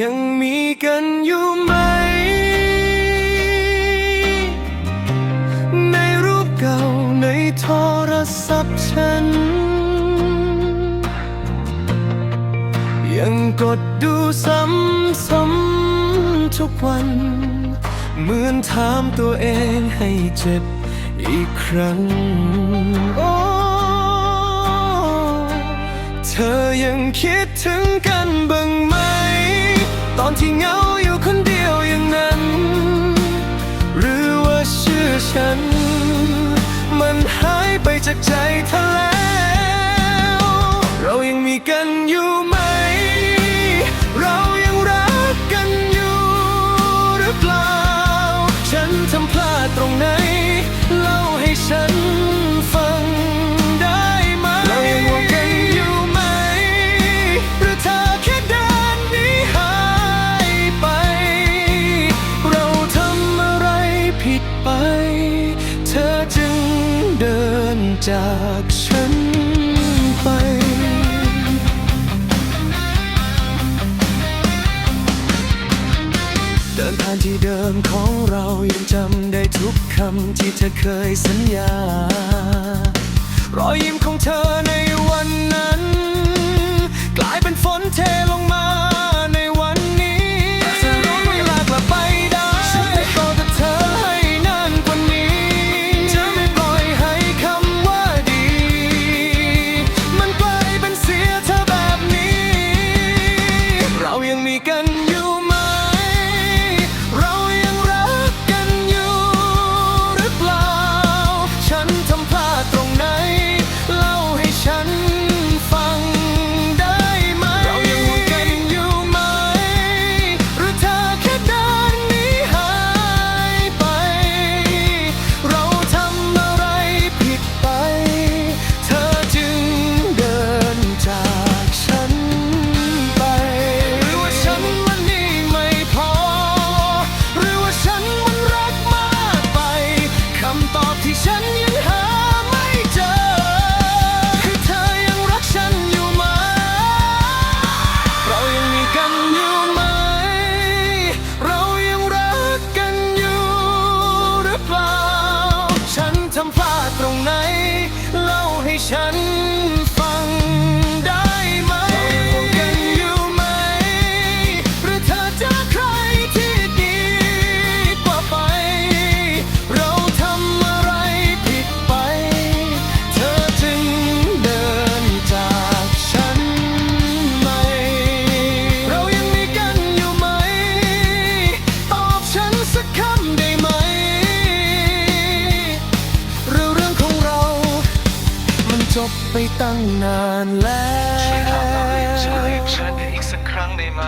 ยังมีกันอยู่ไหม ในรูปเก่าในโทรศัพท์ฉัน ยังกดดูซ้ำซ้ำทุกวัน เหมือนถามตัวเองให้เจ็บอีกครั้ง โอ้เธอยังคิดถึงกันบ้างไหม ตอนที่เหงาอยู่คนเดียวอย่างนั้น หรือว่าเชื่อฉัน มันหายไปจากใจเธอแล้ว เรายังมีกันอยู่ไหม เรายังรักกันอยู่หรือเปล่า ฉันทำพลาดตรงไหน จากฉันไป เดินทางที่เดิมของเรายังจำได้ทุกคำที่เธอเคยสัญญา รอยยิ้มของเธอในวันนั้น ตรงไหน เล่าให้ฉัน ไปตั้งนานแล้วช่วยหาทางเรียกฉันอีกสักครั้งได้ไหม